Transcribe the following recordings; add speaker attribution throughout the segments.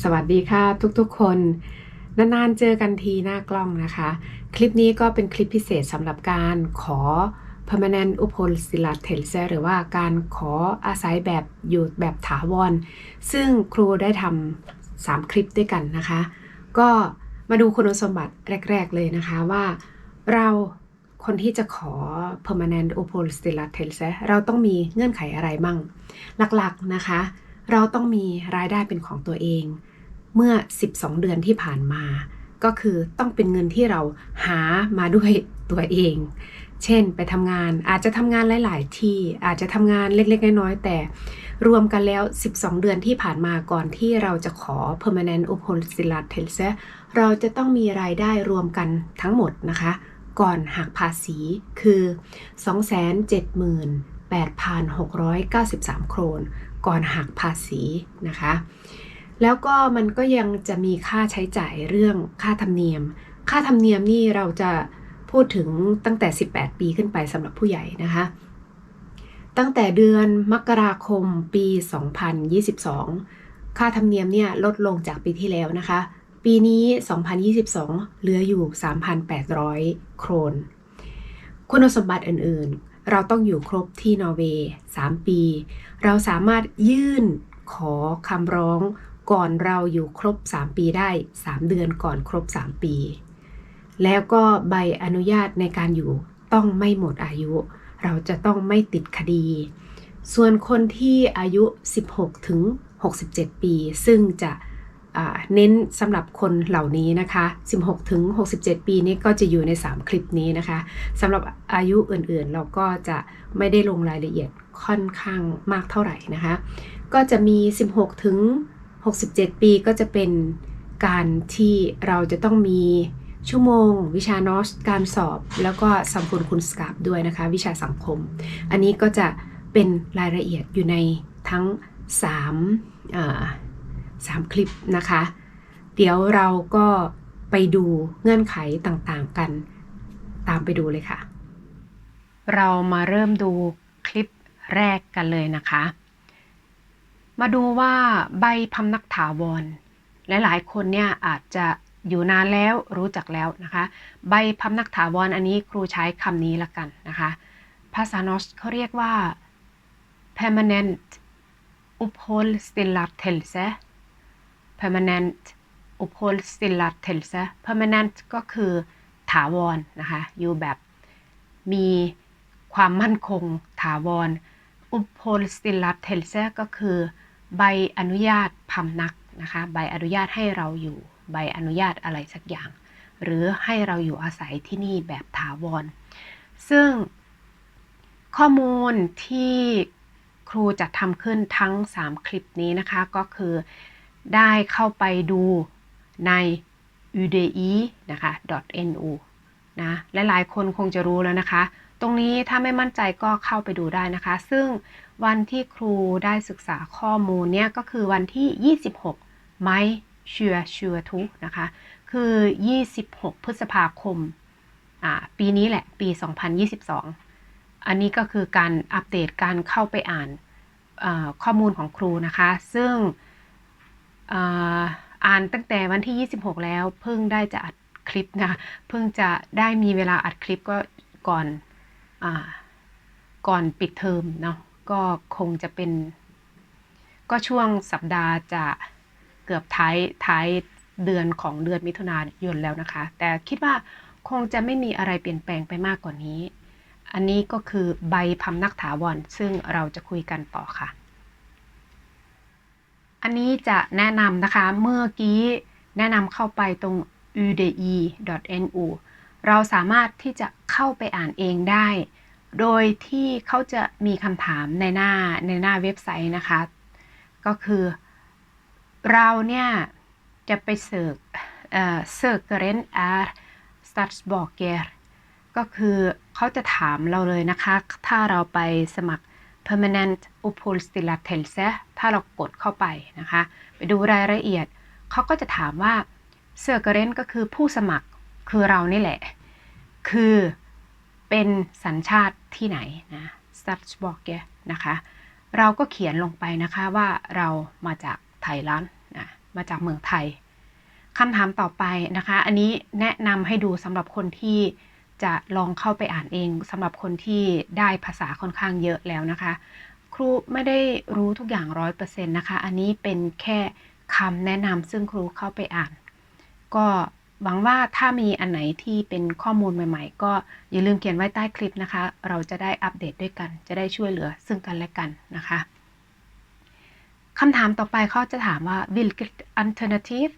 Speaker 1: สวัสดีค่ะทุกๆคน นานๆเจอกันทีหน้ากล้องนะคะ คลิปนี้ก็เป็นคลิปพิเศษสำหรับการขอ permanent u p o l s i l a t e l s e หรือว่าการขออาศัยแบบอยู่แบบถาวร ซึ่งครูได้ทำสามคลิปด้วยกันนะคะ ก็มาดูคุณสมบัติแรก ๆ เลยนะคะว่าเราคนที่จะขอ permanent u p o l s i l a t e l s e เราต้องมีเงื่อนไขอะไรมั่ง หลักๆนะคะ เราต้องมีรายได้เป็นของตัวเอง เมื่อ 12 เดือนที่ผ่านมา ก็คือต้องเป็นเงินที่เราหามาด้วยตัวเอง เช่นไปทำงานอาจจะทำงานหลาย ๆ ที่อาจจะทำงานเล็ก ๆ น้อย ๆ แต่รวมกันแล้ว 12 เดือนที่ผ่านมาก่อนที่เราจะขอ permanent u p o l s i l a t e l s e เราจะต้องมีรายได้รวมกันทั้งหมดนะคะ ก่อนหักภาษีคือ 278,693 โครน ก่อนหักภาษีนะคะ แล้วก็มันก็ยังจะมีค่าใช้จ่ายเรื่องค่าธรรมเนียม ค่าธรรมเนียมนี่เราจะพูดถึงตั้งแต่ 18 ปีขึ้นไปสำหรับผู้ใหญ่นะคะ ตั้งแต่เดือนมกราคมปี 2022 ค่าธรรมเนียมเนี่ยลดลงจากปีที่แล้วนะคะ ปีนี้ 2022 เหลืออยู่ 3,800 โครน คุณสมบัติอื่นๆ เราต้องอยู่ครบที่นอร์เวย์3ปี เราสามารถยื่นขอคำร้องก่อนเราอยู่ครบ 3 ปีได้ 3 เดือนก่อนครบ 3 ปี แล้วก็ใบอนุญาตในการอยู่ต้องไม่หมดอายุ เราจะต้องไม่ติดคดี ส่วนคนที่อายุ 16 ถึง 67 ปี ซึ่งจะ เน้นสำหรับคนเหล่านี้นะคะ 16ถึง67 ปีนี้ก็จะอยู่ใน 3 คลิปนี้นะคะสำหรับอายุอื่นๆ เราก็จะไม่ได้ลงรายละเอียดค่อนข้างมากเท่าไหร่นะคะ ก็จะมี 16ถึง67 ปีก็จะเป็นการที่เราจะต้องมีชั่วโมง วิชานอสการสอบ แล้วก็สัมพลคุณสกับด้วยนะคะ วิชาสังคม อันนี้ก็จะเป็นรายละเอียดอยู่ในทั้ง3 อ่าสามคลิปนะคะ เดี๋ยวเราก็ไปดูเงื่อนไขต่างๆกัน ตามไปดูเลยค่ะ เรามาเริ่มดูคลิปแรกกันเลยนะคะ มาดูว่าใบพำนักถาวร หลายๆ คนเนี่ยอาจจะอยู่นานแล้วรู้จักแล้วนะคะ ใบพำนักถาวรอันนี้ครูใช้คำนี้ละกันนะคะ ภาษานอสเขาเรียกว่า permanent uppehållstilllatelse permanent uppehållstilllatelse permanent ก็คือถาวรนนะคะ อยู่แบบมีความมั่นคงถาวร uppehållstilllatelse ก็คือ ใบอนุญาตพำนักนะคะ ใบอนุญาตให้เราอยู่ ใบอนุญาตอะไรสักอย่าง หรือให้เราอยู่อาศัยที่นี่แบบถาวร ซึ่งข้อมูลที่ครูจะทำขึ้นทั้ง 3 คลิปนี้นะคะ ก็คือ ได้เข้าไปดูใน udi นะคะ .nu นะและหลายคนคงจะรู้แล้วนะคะ ตรงนี้ถ้าไม่มั่นใจก็เข้าไปดูได้นะคะ ซึ่งวันที่ครูได้ศึกษาข้อมูลเนี่ยก็คือวันที่ 26 ไมเชือเชือทุนะคะ คือ 26 พฤษภาคม ปีนี้แหละ ปี 2022 อันนี้ก็คือการอัปเดตการเข้าไปอ่านข้อมูลของครูนะคะ ซึ่ง อ่านตั้งแต่วันที่ 26 แล้วเพิ่งได้จะอัดคลิปนะเพิ่งจะได้มีเวลาอัดคลิปก็ก่อนอก่อนปิดเทอมเนาะก็คงจะเป็น ก็ช่วงสัปดาห์จะเกือบท้ายท้ายเดือนของเดือนมิถุนายนแล้วนะคะ แต่คิดว่าคงจะไม่มีอะไรเปลี่ยนแปลงไปมากกว่านี้ อันนี้ก็คือใบพำนักถาวรซึ่งเราจะคุยกันต่อค่ะ อันนี้จะแนะนำนะคะเมื่อกี้แนะนำเข้าไปตรง udi.nu เราสามารถที่จะเข้าไปอ่านเองได้ โดยที่เขาจะมีคำถามในหน้าในหน้าเว็บไซต์นะคะ ก็คือเราเนี่ย จะไปเสิร์ชเอ่อ sökaren är statsborger ก็คือเขาจะถามเราเลยนะคะ ถ้าเราไปสมัคร permanent uppehållstillåtelse ถ้าเรากดเข้าไปนะคะ ไปดูรายละเอียด เขาก็จะถามว่าเซอร์เกเรนก็คือผู้สมัครคือเรานี่แหละ คือเป็นสัญชาติที่ไหนนะสตัชบอกแกนะคะ เราก็เขียนลงไปนะคะว่าเรามาจากไทยลนด์นะมาจากเมืองไทยคำถามต่อไปนะคะ อันนี้แนะนำให้ดูสำหรับคนที่ จะลองเข้าไปอ่านเองสำหรับคนที่ได้ภาษาค่อนข้างเยอะแล้วนะคะ ครูไม่ได้รู้ทุกอย่างร้อยเปอร์เซ็นต์นะคะ อันนี้เป็นแค่คำแนะนำซึ่งครูเข้าไปอ่าน ก็หวังว่าถ้ามีอันไหนที่เป็นข้อมูลใหม่ ๆ ก็อย่าลืมเขียนไว้ใต้คลิปนะคะ เราจะได้อัปเดตด้วยกัน จะได้ช่วยเหลือซึ่งกันและกันนะคะคำถามต่อไปเขาจะถามว่า vilket alternativ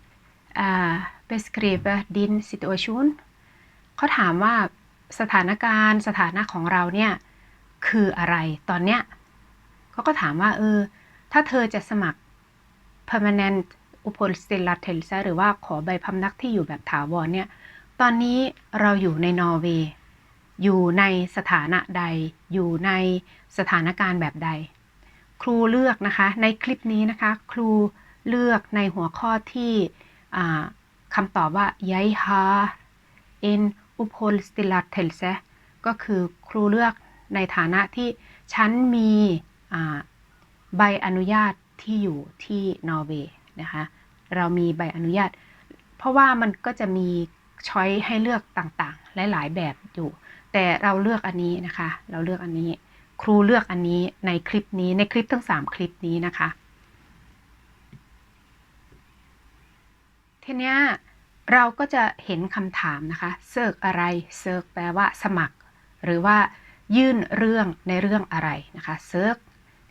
Speaker 1: uh, beskriver din situation เขาถามว่าสถานการณ์สถานะของเราเนี่ยคืออะไรตอนเนี้ยเขาก็ถามว่าเออ ถ้าเธอจะสมัคร permanent u p o l s t i l a t e l s หรือว่าขอใบพำนักที่อยู่แบบถาวรเนี่ย ตอนนี้เราอยู่ในนอร์เวย์อยู่ในสถานะใด อยู่ในสถานการณ์แบบใด ครูเลือกนะคะ ในคลิปนี้นะคะ ครูเลือกในหัวข้อที่คำตอบว่า jeg har en oppholdstillatelse ก็คือครูเลือกในฐานะที่ฉันมีใบอนุญาตที่อยู่ที่นอร์เวย์นะคะเรามีใบอนุญาต เพราะว่ามันก็จะมีช้อยให้เลือกต่างๆ หลายๆแบบอยู่ แต่เราเลือกอันนี้นะคะ เราเลือกอันนี้ ครูเลือกอันนี้ในคลิปนี้ในคลิปทั้ง 3 คลิปนี้นะคะทีเนี้ย เราก็จะเห็นคำถามนะคะเซิร์กอะไรเซิร์กแปลว่าสมัคร หรือว่ายื่นเรื่องในเรื่องอะไรนะคะเซิร์ก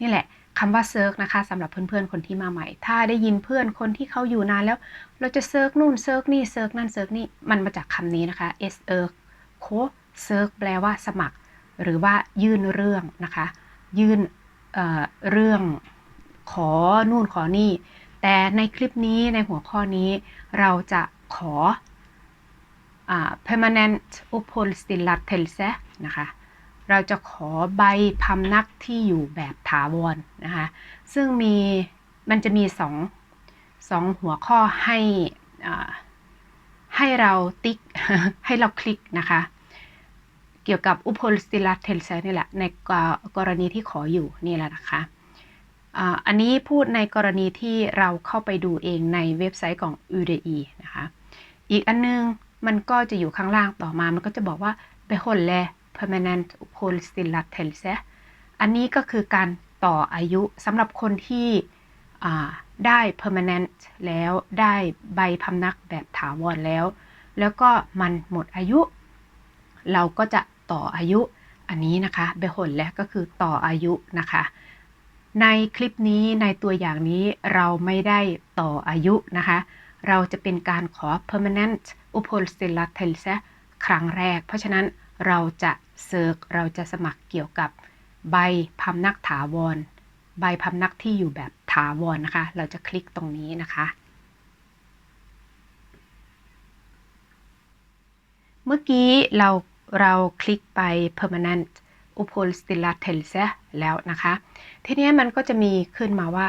Speaker 1: นี่แหละคำว่าเซิร์กนะคะสำหรับเพื่อนๆคนที่มาใหม่ ถ้าได้ยินเพื่อนคนที่เขาอยู่นานแล้ว เราจะเซิร์กนู่นเซิร์กนี่เซิร์กนั่นเซิร์กนี่มันมาจากคำนี้นะคะ s เอิร์กโคเซิร์กแปลว่าสมัคร หรือว่ายื่นเรื่องนะคะ ยื่นเเรื่องขอนู่นขอนี่ แต่ในคลิปนี้ในหัวข้อนี้เราจะ ขอ permanent uppehållstillåtelse นะคะเราจะขอใบพำนักที่อยู่แบบถาวรนนะคะซึ่งมีมันจะมีสองสองหัวข้อให้ให้เราติ๊กให้เราคลิกนะคะเกี่ยวกับอุปโภคสิลัตเทลเซนี่แหละในกรณีที่ขออยู่นี่แหละนะคะอันนี้พูดในกรณีที่เราเข้าไปดูเองในเว็บไซต์ของ UDE นะคะ อีกอันนึงมันก็จะอยู่ข้างล่างต่อมา มันก็จะบอกว่าไปคนแล permanent uppehållstillåtelse อันนี้ก็คือการต่ออายุสำหรับคนที่ได้ permanent แล้วได้ใบพำนักแบบถาวรแล้ว แล้วก็มันหมดอายุ เราก็จะต่ออายุอันนี้นะคะเบหนและก็คือต่ออายุนะคะ ในคลิปนี้ในตัวอย่างนี้เราไม่ได้ต่ออายุนะคะ เราจะเป็นการขอ permanent uppehållstillåtelse ครั้งแรก เพราะฉะนั้นเราจะเซิร์กเราจะสมัครเกี่ยวกับใบพำนักถาวร ใบพำนักที่อยู่แบบถาวรนะคะ เราจะคลิกตรงนี้นะคะ เมื่อกี้เราเราคลิกไป permanent u p o l s t i l a t e l s e แล้วนะคะ ทีนี้มันก็จะมีขึ้นมาว่า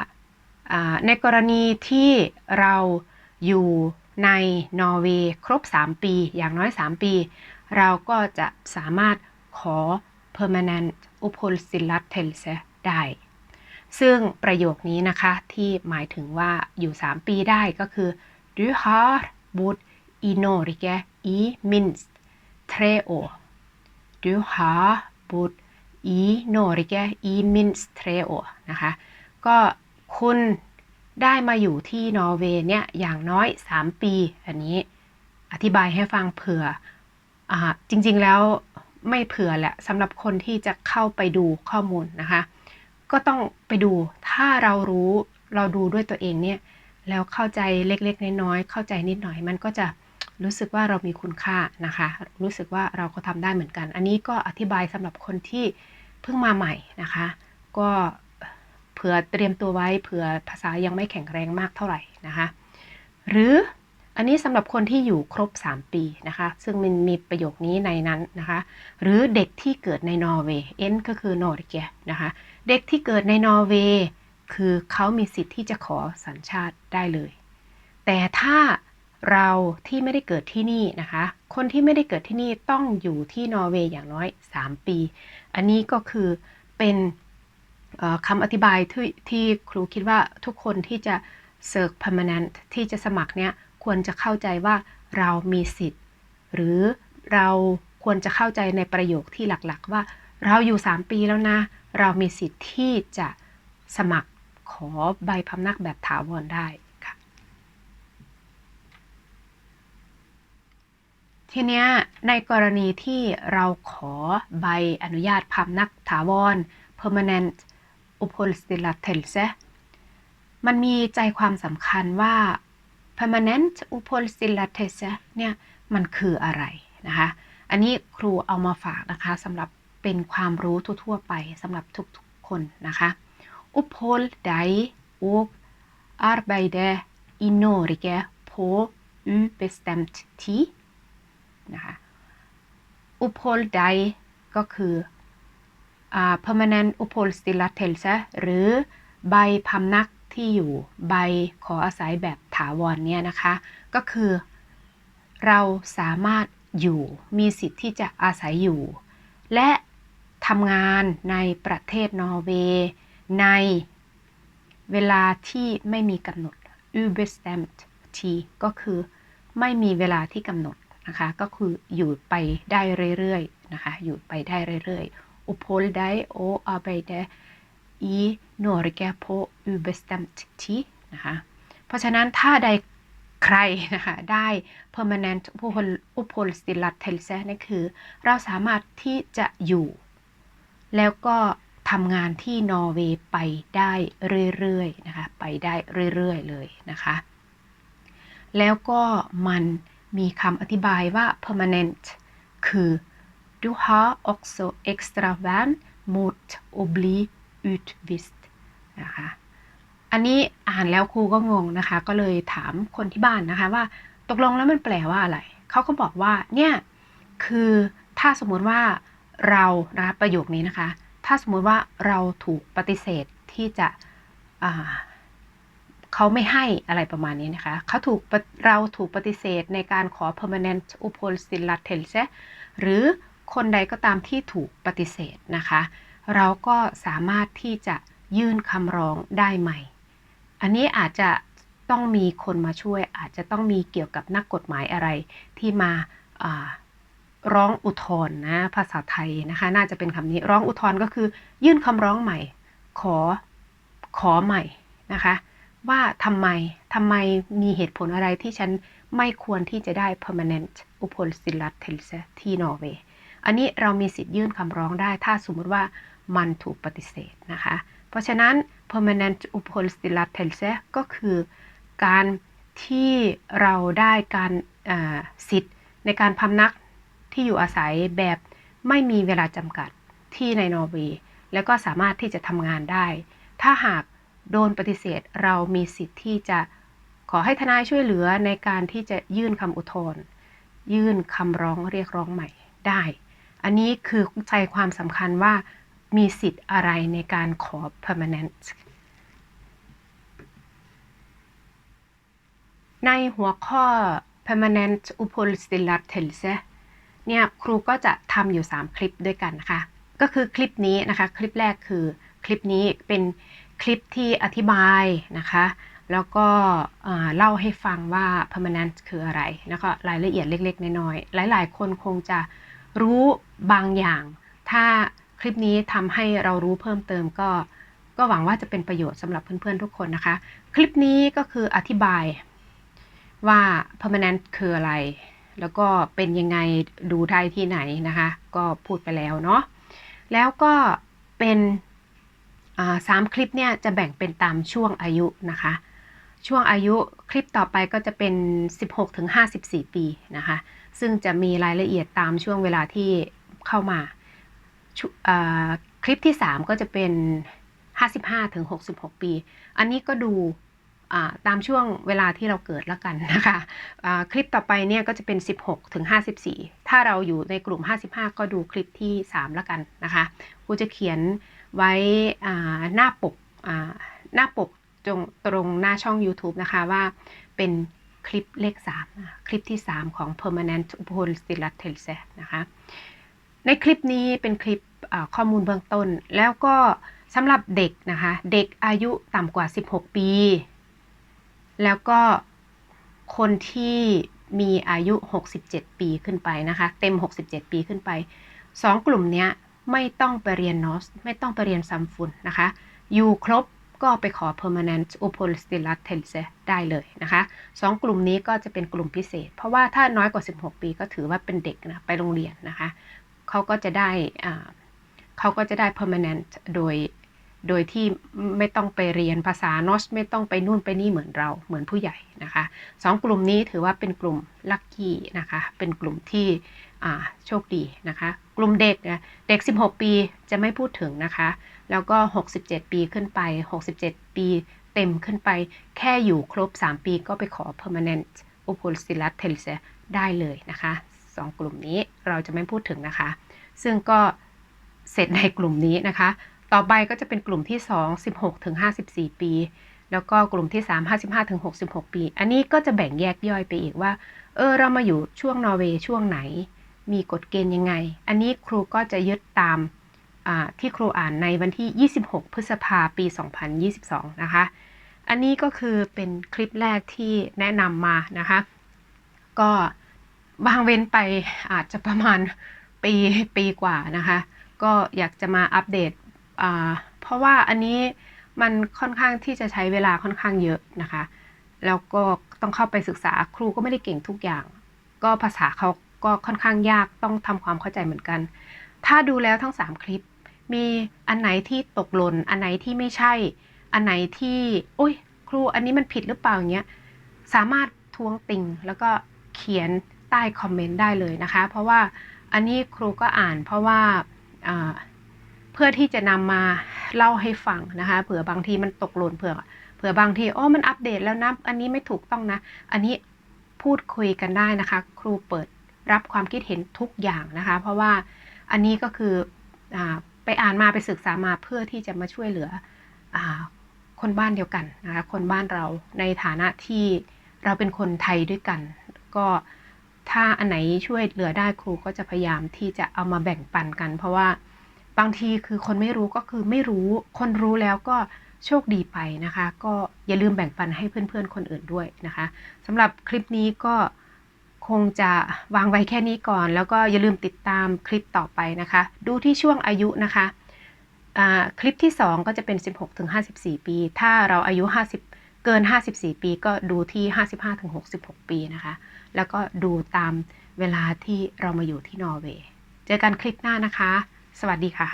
Speaker 1: ในกรณีที่เรา อยู่ในนอร์เวย์ครบ 3 ปี อย่างน้อย 3 ปี เราก็จะสามารถขอ permanent u p h o l s i l a t e l s e ได้ ซึ่งประโยคนี้นะคะที่หมายถึงว่าอยู่ 3 ปีได้ก็คือ du har bud i Norge i minst tre år du har bud i Norge i minst tre år นะคะ ก็คุณ ได้มาอยู่ที่นอร์เวย์เนี่ยอย่างน้อย 3 ปี อันนี้อธิบายให้ฟังเผื่อจริงๆแล้วไม่เผื่อแหละสำหรับคนที่จะเข้าไปดูข้อมูลนะคะ ก็ต้องไปดูถ้าเรารู้เราดูด้วยตัวเองเนี่ยแล้วเข้าใจเล็กๆน้อยๆเข้าใจนิดหน่อย มันก็จะรู้สึกว่าเรามีคุณค่านะคะ รู้สึกว่าเราก็ทำได้เหมือนกัน อันนี้ก็อธิบายสำหรับคนที่เพิ่งมาใหม่นะคะ ก็ เผื่อเตรียมตัวไว้เผื่อภาษายังไม่แข็งแรงมากเท่าไหร่นะคะ หรืออันนี้สำหรับคนที่อยู่ครบ 3 ปีนะคะ ซึ่งมันมีประโยคนี้ในนั้นนะคะ หรือเด็กที่เกิดในนอร์เวย์เอ็นก็คือนอร์เกียนะคะ เด็กที่เกิดในนอร์เวย์คือเขามีสิทธิ์ที่จะขอสัญชาติได้เลย แต่ถ้าเราที่ไม่ได้เกิดที่นี่นะคะ คนที่ไม่ได้เกิดที่นี่ต้องอยู่ที่นอร์เวย์อย่างน้อย 3 ปี อันนี้ก็คือเป็น คำอธิบายที่ที่ครูคิดว่าทุกคนที่จะเซิร์ก permanent ที่จะสมัครเนี่ยควรจะเข้าใจว่าเรามีสิทธิ์ หรือเราควรจะเข้าใจในประโยคที่หลักๆ ว่าเราอยู่ 3 ปีแล้วนะ เรามีสิทธิ์ที่จะสมัครขอใบพำนักแบบถาวรได้ค่ะทีเนี้ยในกรณีที่เราขอใบอนุญาตพำนักถาวร permanent uppehållstillåtelse มันมีใจความสำคัญว่า permanent uppehållstillåtelse เนี่ยมันคืออะไรนะคะ อันนี้ครูเอามาฝากนะคะสำหรับเป็นความรู้ทั่วๆไปสำหรับทุกๆคนนะคะ Upphold dig och arbete i Norge på ubestemt tid นะคะ Upphold dig ก็คือ permanent uppehållstillåtelse หรือใบพำนักที่อยู่ใบขออาศัยแบบถาวรเนี่ยนะคะ ก็คือ เราสามารถอยู่มีสิทธิ์ที่จะอาศัยอยู่ และทำงานในประเทศนอร์เวย์ในเวลาที่ไม่มีกำหนด ubestemt t ก็คือไม่มีเวลาที่กำหนดนะคะ ก็คืออยู่ไปได้เรื่อยๆนะคะ อยู่ไปได้เรื่อย ๆ upphold dig och arbete i Norge på ubestemt tid นะคะ เพราะฉะนั้นถ้าใดใครนะคะได้ permanent uppehållstillåtelse นั่นคือ เราสามารถที่จะอยู่ แล้วก็ทำงานที่นอร์เวย์ไปได้เรื่อยๆนะคะ ไปได้เรื่อยๆเลยนะคะ แล้วก็มันมีคำอธิบายว่า permanent คือ du har också extra värn mot att bli utvist นะคะ อันนี้อ่านแล้วครูก็งงนะคะ ก็เลยถามคนที่บ้านนะคะว่า ตกลงแล้วมันแปลว่าอะไร เขาก็บอกว่า เนี่ย คือถ้าสมมุติว่าเรานะประโยคนี้นะคะ ถ้าสมมุติว่าเราถูกปฏิเสธที่จะเขาไม่ให้อะไรประมาณนี้นะคะ เขาถูกเราถูกปฏิเสธในการขอ permanent uppehållstillåtelse หรือ คนใดก็ตามที่ถูกปฏิเสธนะคะ เราก็สามารถที่จะยื่นคำร้องได้ใหม่ อันนี้อาจจะต้องมีคนมาช่วย อาจจะต้องมีเกี่ยวกับนักกฎหมายอะไรที่มาร้องอุทธรณ์นะภาษาไทยนะคะ น่าจะเป็นคำนี้ร้องอุทธรณ์ก็คือ ยื่นคำร้องใหม่ ขอขอใหม่นะคะ ว่าทำไมทำไมมีเหตุผลอะไรที่ฉันไม่ควรที่จะได้ permanent uppehållstillåtelse ที่นอร์เวย์ อันนี้เรามีสิทธิ์ยื่นคำร้องได้ ถ้าสมมติว่ามันถูกปฏิเสธนะคะ เพราะฉะนั้น permanent uppehållstillåtelse ก็คือการที่เราได้การสิทธิ์ในการพำนักที่อยู่อาศัยแบบไม่มีเวลาจำกัดที่ในนอร์เวย์แล้วก็สามารถที่จะทำงานได้ ถ้าหากโดนปฏิเสธเรามีสิทธิ์ที่จะขอให้ทนายช่วยเหลือในการที่จะยื่นคำอุทธรณ์ยื่นคำร้องเรียกร้องใหม่ได้ อันนี้คือใจความสำคัญว่ามีสิทธิ์อะไรในการขอ permanent ในหัวข้อ permanent uppehållstillåtelse เนี่ยครูก็จะทำอยู่ 3 คลิปด้วยกันนะคะ ก็คือคลิปนี้นะคะ คลิปแรกคือคลิปนี้เป็นคลิปที่อธิบายนะคะ แล้วก็เล่าให้ฟังว่า permanent คืออะไร แล้วก็รายละเอียดเล็ก ๆ น้อยๆหลาย ๆ คนคงจะ รู้บางอย่าง ถ้าคลิปนี้ทำให้เรารู้เพิ่มเติมก็ ก็หวังว่าจะเป็นประโยชน์สำหรับเพื่อนๆทุกคนนะคะ คลิปนี้ก็คืออธิบายว่า permanent คืออะไร แล้วก็เป็นยังไงดูได้ที่ไหนนะคะ ก็พูดไปแล้วเนาะ แล้วก็เป็นสามคลิปเนี่ยจะแบ่งเป็นตามช่วงอายุนะคะ ช่วงอายุคลิปต่อไปก็จะเป็น 16-54 ปีนะคะ ซึ่งจะมีรายละเอียดตามช่วงเวลาที่เข้ามา คลิปที่ 3 ก็จะเป็น 55ถึง66 ปี อันนี้ก็ดูตามช่วงเวลาที่เราเกิดแล้วกันนะคะคลิปต่อไปเนี่ยก็จะเป็น 16ถึง54 ถ้าเราอยู่ในกลุ่ม 55 ก็ดูคลิปที่ 3 แล้วกันนะคะครูจะเขียนไว้หน้าปกหน้าปกตรงตรงหน้าช่อง YouTube นะคะว่าเป็น คลิปเลข3คลิปที่ 3 ของ permanent u p o l s t i l a t e l s e นะคะในคลิปนี้เป็นคลิปข้อมูลเบื้องต้น แล้วก็สำหรับเด็กนะคะ เด็กอายุต่ำกว่า 16 ปี แล้วก็คนที่มีอายุ 67 ปีขึ้นไปนะคะ เต็ม 67 ปีขึ้นไป 2 กลุ่มนี้ไม่ต้องไปเรียนนอส ไม่ต้องไปเรียนซัมฟุนนะคะ อยู่ครบ ก็ไปขอ permanent u p o l s t i l a t e n s e ได้เลยนะคะสองกลุ่มนี้ก็จะเป็นกลุ่มพิเศษ เพราะว่าถ้าน้อยกว่า 16 ปีก็ถือว่าเป็นเด็กนะไปโรงเรียนนะคะเขาก็จะได้เขาก็จะได้ permanent โดยโดยที่ไม่ต้องไปเรียนภาษานอสไม่ต้องไปนู่นไปนี่เหมือนเราเหมือนผู้ใหญ่นะคะสองกลุ่มนี้ถือว่าเป็นกลุ่มลัคกี้นะคะเป็นกลุ่มที่ โชคดีนะคะ กลุ่มเด็กเด็ก 16 ปีจะไม่พูดถึงนะคะ แล้วก็ 67 ปีขึ้นไป 67 ปีเต็มขึ้นไป แค่อยู่ครบ 3 ปีก็ไปขอ permanent u p o l s i l a t e l s e ได้เลยนะคะสองกลุ่มนี้เราจะไม่พูดถึงนะคะ ซึ่งก็เสร็จในกลุ่มนี้นะคะ ต่อไปก็จะเป็นกลุ่มที่ 2 16ถึง54 ปีแล้วก็กลุ่มที่ 3 55ถึง66 ปี อันนี้ก็จะแบ่งแยกย่อยไปอีกว่า เออ เรามาอยู่ช่วงนอร์เวย์ช่วงไหน มีกฎเกณฑ์ยังไง อันนี้ครูก็จะยึดตามที่ครูอ่านในวันที่ 26 พฤษภาปี 2022 นะคะ อันนี้ก็คือเป็นคลิปแรกที่แนะนำมานะคะ ก็บางเว้นไปอาจจะประมาณปีปีกว่านะคะ ก็อยากจะมาอัปเดต เพราะว่าอันนี้มันค่อนข้างที่จะใช้เวลาค่อนข้างเยอะนะคะ แล้วก็ต้องเข้าไปศึกษาครูก็ไม่ได้เก่งทุกอย่าง ก็ภาษาเขา ก็ค่อนข้างยากต้องทำความเข้าใจเหมือนกัน ถ้าดูแล้วทั้ง 3 คลิป มีอันไหนที่ตกหล่น อันไหนที่ไม่ใช่ อันไหนที่โอ้ยครูอันนี้มันผิดหรือเปล่าอย่างเงี้ย สามารถทวงติงแล้วก็เขียนใต้คอมเมนต์ได้เลยนะคะ เพราะว่าอันนี้ครูก็อ่านเพราะว่าเพื่อที่จะนำมาเล่าให้ฟังนะคะเผื่อบางทีมันตกหล่นเผื่อเผื่อบางทีโอ้มันอัปเดตแล้วนะ อันนี้ไม่ถูกต้องนะ อันนี้พูดคุยกันได้นะคะ ครูเปิด รับความคิดเห็นทุกอย่างนะคะ เพราะว่าอันนี้ก็คืออไปอ่านมาไปศึกษามาเพื่อที่จะมาช่วยเหลืออคนบ้านเดียวกันนะคะคนบ้านเราในฐานะที่เราเป็นคนไทยด้วยกัน ก็ถ้าอันไหนช่วยเหลือได้ครูก็จะพยายามที่จะเอามาแบ่งปันกัน เพราะว่าบางทีคือคนไม่รู้ก็คือไม่รู้คนรู้แล้วก็โชคดีไปนะคะ ก็อย่าลืมแบ่งปันให้เพื่อนๆคนอื่นด้วยนะคะสำหรับคลิปนี้ก็ คงจะวางไว้แค่นี้ก่อน แล้วก็อย่าลืมติดตามคลิปต่อไปนะคะ ดูที่ช่วงอายุนะคะคลิปที่ 2 ก็จะเป็น 16-54 ปี ถ้าเราอายุ 50 เกิน 54 ปี ก็ดูที่ 55-66 ปีนะคะ แล้วก็ดูตามเวลาที่เรามาอยู่ที่นอร์เวย์ เจอกันคลิปหน้านะคะ สวัสดีค่ะ